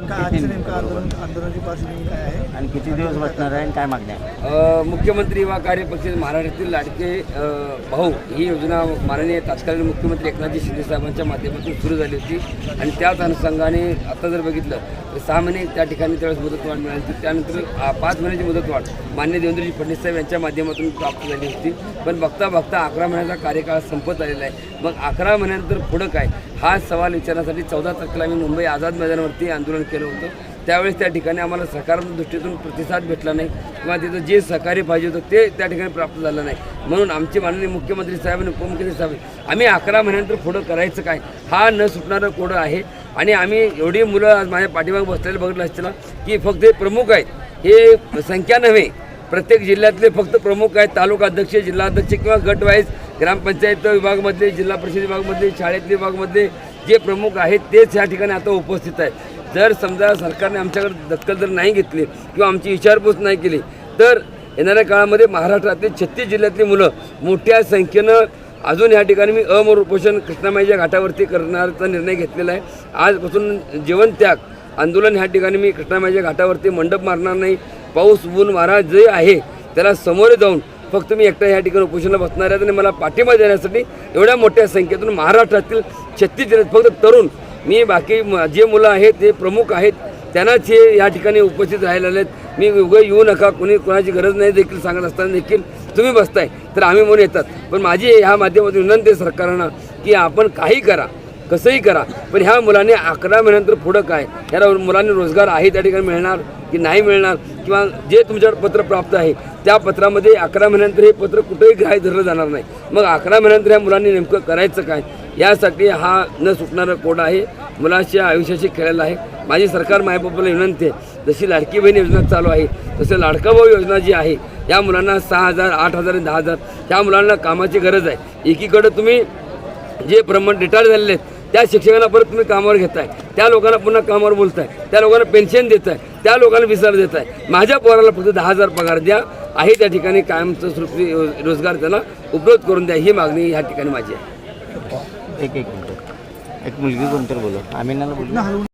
काय आजचं नेमकं आंदोलन आंदोलनाची पार्श्वभूमी काय आहे? आणि किती दिवस बसणार आहे आणि काय मागण्या आहे? अ, मुख्यमंत्री वा कार्यपक्ष महाराष्ट्रातील लाडके अ, भाऊ ही योजना माननीय तत्कालीन मुख्यमंत्री एकनाथजी शिंदे साहेबांच्या माध्यमातून सुरू झाली होती. आणि त्याच अनुषंगाने आता जर बघितलं तर सहा महिने त्या ठिकाणी त्यावेळेस मुदतवाढ मिळाली होती. त्यानंतर आ, पाच महिन्याची मुदतवाढ मान्य देवेंद्रजी फडणवीस साहेब यांच्या माध्यमातून प्राप्त झाली होती. पण बघता बघता अकरा महिन्याचा कार्यकाळ संपत आलेला आहे. मग अकरा महिन्यानंतर पुढं काय? हा सवाल विचारण्यासाठी चौदा तारखेला आम्ही मुंबई आझाद मैदानावरती आंदोलन केलं होतं. त्यावेळेस त्या ठिकाणी आम्हाला सकारात्मक दृष्टीतून प्रतिसाद भेटला नाही. किंवा तिथं जे सहकार्य पाहिजे होतं ते त्या ठिकाणी प्राप्त झालं नाही. म्हणून आमचे माननीय मुख्यमंत्री साहेब आणि उपमुख्यमंत्री साहेब आम्ही अकरा महिन्यानंतर पुढं करायचं काय? हा न सुटणारं कोडं आहे. आणि आम्ही एवढी मुलं आज माझ्या पाठीमाग बसलेले बघितलं असताना की फक्त हे प्रमुख आहेत. हे संख्या नव्हे. प्रत्येक जिल्ह्यातले फक्त प्रमुख आहेत. तालुका अध्यक्ष जिल्हाध्यक्ष किंवा गटवाईज ग्रामपंचायत विभागमधले जिल्हा परिषद विभागमधले शाळेतले विभागमधले जे प्रमुख आहेत तेच या ठिकाणी आता उपस्थित आहेत. जर समजा सरकारने आमच्याकडे दखल जर नाही घेतली किंवा आमची विचारपूस नाही केली तर येणाऱ्या काळामध्ये महाराष्ट्रातील छत्तीस जिल्ह्यातली मुलं मोठ्या संख्येनं अजून या ठिकाणी मी अमर उपोषण कृष्णामाईच्या घाटावरती करण्याचा निर्णय घेतलेला आहे. आजपासून जेवण त्याग आंदोलन ह्या ठिकाणी मी कृष्णामाईच्या घाटावरती मंडप मारणार नाही. पाऊस ऊन वारा जे आहे त्याला समोर जाऊन फक्त मी एकटा या ठिकाणी उपोषणाला बसणार आहे आणि मला पाठिंबा देण्यासाठी एवढ्या मोठ्या संख्येतून महाराष्ट्रातील छत्तीस जिल्ह्यात फक्त तरुण मी बाकी जे मुलं आहेत ते प्रमुख आहेत त्यांनाच हे या ठिकाणी उपस्थित राहिलेले आहेत. मी उगं येऊ नका कोणी कोणाची गरज नाही देखील सांगत असताना देखील तुम्ही बसताय तर आम्ही म्हणून येतात. पण माझी ह्या माध्यमातून विनंती आहे सरकारनं की आपण काही करा कसंही करा पण ह्या मुलांनी अकरा महिन्यानंतर पुढं काय? ह्या मुलांनी रोजगार आहे त्या ठिकाणी मिळणार? की नाही मिळणार किंवा जे तुमच्याकडे पत्र प्राप्त आहे त्या पत्रामध्ये अकरा महिन्यानंतर हे पत्र कुठेही ग्राह्य धरलं जाणार नाही. मग अकरा महिन्यानंतर ह्या मुलांनी नेमकं करायचं काय? यासाठी हा न सुटणारा कोड आहे. मुलाच्या आयुष्याशी खेळायला आहे. माझी सरकार मायबापाला विनंती आहे. जशी लाडकी बहीण योजना चालू आहे तसं लाडका भाऊ योजना जी आहे या मुलांना सहा हजार आठ हजार आणि दहा हजार त्या मुलांना कामाची गरज आहे. एकीकडं तुम्ही जे प्रमाण रिटायर झालेले आहेत त्या शिक्षकांना परत तुम्ही कामावर घेताय. त्या लोकांना पुन्हा कामावर बोलताय. त्या लोकांना पेन्शन देताय. त्या लोकांना विसार देताय. माझ्या पोराला फक्त दहा हजार पगार द्या. आहे त्या ठिकाणी कायमचं स्वरूपी रोजगार त्यांना उपलब्ध करून द्या. ही मागणी ह्या ठिकाणी माझी आहे. एक एक मिनिट. एक मुलगी कोणतर बोला आम्ही